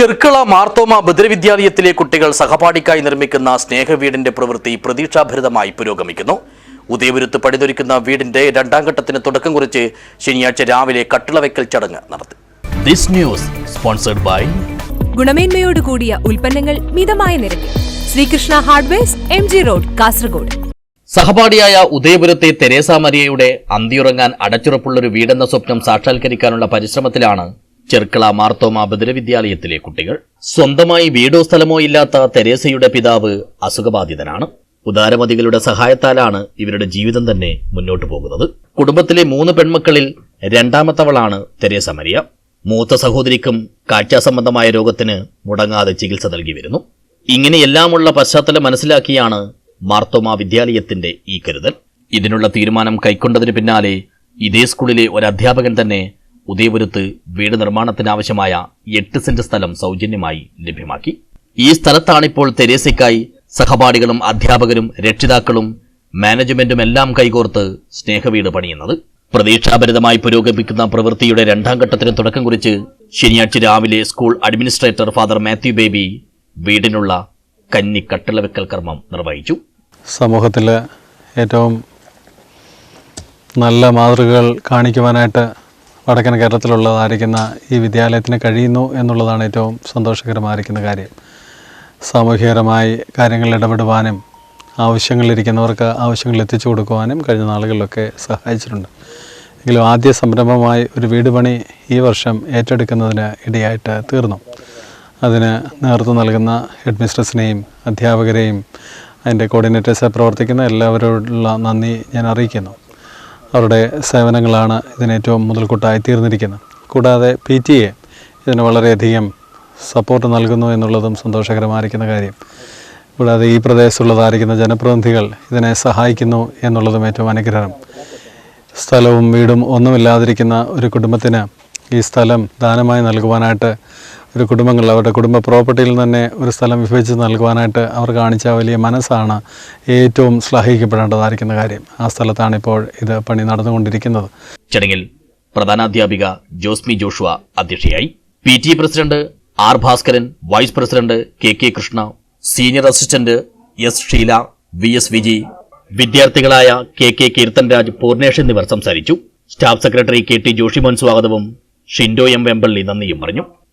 ചെർക്കള മാർത്തോമ ബദ്രവിദ്യാലയത്തിലെ കുട്ടികൾ സഹപാഠിക്കായി നിർമ്മിക്കുന്ന സ്നേഹവീടിന്റെ പ്രവൃത്തി പ്രതീക്ഷാഭരിതമായി പുരോഗമിക്കുന്നു. ഉദയപുരത്ത് പണിതൊരുക്കുന്ന വീടിന്റെ രണ്ടാം ഘട്ടത്തിന് തുടക്കം കുറിച്ച് ശനിയാഴ്ച രാവിലെ കട്ടിളവയ്ക്കൽ ചടങ്ങ് നടത്തി. ദിസ് ന്യൂസ് സ്പോൺസർഡ് ബൈ ഗുണമേന്മയോട് കൂടിയ ഉൽപ്പന്നങ്ങൾ മിതമായ നിരക്കിൽ. Sreekrishna hardwares M G road Kasaragod. സഹപാഠിയായ ഉദയപുരത്തെ തെരേസ മരിയയുടെ അന്തിയുറങ്ങാൻ അടച്ചുറപ്പുള്ളൊരു വീടെന്ന സ്വപ്നം സാക്ഷാത്കരിക്കാനുള്ള പരിശ്രമത്തിലാണ് ചെർക്കള മാർത്തോമ ബദിരവിദ്യാലയത്തിലെ കുട്ടികൾ സ്വന്തമായി വീടോ സ്ഥലമോ ഇല്ലാത്ത തെരേസയുടെ പിതാവ് അസുഖബാധിതനാണ്. ഉദാരമതികളുടെ സഹായത്താലാണ് ഇവരുടെ ജീവിതം തന്നെ മുന്നോട്ടു പോകുന്നത്. കുടുംബത്തിലെ മൂന്ന് പെൺമക്കളിൽ രണ്ടാമത്തവളാണ് തെരേസ മരിയ. മൂത്ത സഹോദരിക്കും കാഴ്ച സംബന്ധമായ രോഗത്തിന് മുടങ്ങാതെ ചികിത്സ നൽകി വരുന്നു. ഇങ്ങനെയെല്ലാമുള്ള പശ്ചാത്തലം മനസ്സിലാക്കിയാണ് മാർത്തോമ വിദ്യാലയത്തിന്റെ ഈ കരുതൽ. ഇതിനുള്ള തീരുമാനം കൈക്കൊണ്ടതിന് പിന്നാലെ ഇതേ സ്കൂളിലെ ഒരു അധ്യാപകൻ തന്നെ ഉദയപുരത്ത് വീട് നിർമ്മാണത്തിനാവശ്യമായ എട്ട് സെന്റ് സ്ഥലം സൗജന്യമായി ലഭ്യമാക്കി. ഈ സ്ഥലത്താണിപ്പോൾ തെരേസയ്ക്കായി സഹപാഠികളും അധ്യാപകരും രക്ഷിതാക്കളും മാനേജ്മെന്റും എല്ലാം കൈകോർത്ത് സ്നേഹവീട് പണിയുന്നത്. പ്രതീക്ഷാഭരിതമായി പുരോഗമിക്കുന്ന പ്രവൃത്തിയുടെ രണ്ടാം ഘട്ടത്തിന് തുടക്കം കുറിച്ച് ശനിയാഴ്ച രാവിലെ school administrator father Mathew Baby വീടിനുള്ള കന്നി കട്ടിളവെക്കൽ കർമ്മം നിർവഹിച്ചു. സമൂഹത്തിലെ ഏറ്റവും നല്ല മാതൃകകൾ കാണിക്കുവാനായിട്ട് വടക്കൻ കേരളത്തിലുള്ളതായിരിക്കുന്ന ഈ വിദ്യാലയത്തിന് കഴിയുന്നു എന്നുള്ളതാണ് ഏറ്റവും സന്തോഷകരമായിരിക്കുന്ന കാര്യം. സാമൂഹികപരമായി കാര്യങ്ങളിൽ ഇടപെടുവാനും ആവശ്യങ്ങളിരിക്കുന്നവർക്ക് ആവശ്യങ്ങൾ എത്തിച്ചു കൊടുക്കുവാനും കഴിഞ്ഞ നാളുകളിലൊക്കെ സഹായിച്ചിട്ടുണ്ട്. എങ്കിലും ആദ്യ സംരംഭമായി ഒരു വീട് പണി ഈ വർഷം ഏറ്റെടുക്കുന്നതിന് ഇടയായിട്ട് തീർന്നു. അതിന് നേതൃത്വം നൽകുന്ന ഹെഡ് മിസ്ട്രസിനെയും അധ്യാപകരെയും അതിന്റെ കോർഡിനേറ്റേഴ്സ് പ്രവർത്തിക്കുന്ന എല്ലാവരോടുള്ള നന്ദി ഞാൻ അറിയിക്കുന്നു. അവരുടെ സേവനങ്ങളാണ് ഇതിന് ഏറ്റവും മുതൽക്കൂട്ടായി തീർന്നിരിക്കുന്നത്. കൂടാതെ പി ടി എ ഇതിന് വളരെയധികം സപ്പോർട്ട് നൽകുന്നു എന്നുള്ളതും സന്തോഷകരമായിരിക്കുന്ന കാര്യം. കൂടാതെ ഈ പ്രദേശത്തുള്ളതായിരിക്കുന്ന ജനപ്രതിനിധികൾ ഇതിനെ സഹായിക്കുന്നു എന്നുള്ളതും ഏറ്റവും അനുഗ്രഹം. സ്ഥലവും വീടും ഒന്നുമില്ലാതിരിക്കുന്ന ഒരു കുടുംബത്തിന് ഈ സ്ഥലം ദാനമായി നൽകുവാനായിട്ട് ഒരു കുടുംബങ്ങൾ അവരുടെ കുടുംബ പ്രോപ്പർട്ടിയിൽ തന്നെ ഒരു സ്ഥലം വിഭജിച്ച് നൽകുവാനായിട്ട് അവർ കാണിച്ച വലിയ മനസ്സാണ് ഏറ്റവും ശ്ലാഘിക്കപ്പെടേണ്ടതായിരിക്കുന്ന കാര്യം. ആ സ്ഥലത്താണ് ഇപ്പോൾ ഇത് പണി നടന്നുകൊണ്ടിരിക്കുന്നത്. ചടങ്ങിൽ പ്രധാനാധ്യാപിക ജോസ്മി ജോഷുവ അധ്യക്ഷയായി. P T president R Bhaskaran vice president K K Krishna senior assistant S Sheela V S Viji വിദ്യാർത്ഥികളായ K K Keerthan Raj Poornesh എന്നിവർ സംസാരിച്ചു. Staff secretary K T Joshimon സ്വാഗതവും ഷിൻഡോ എം വെമ്പള്ളി നന്ദിയും പറഞ്ഞു.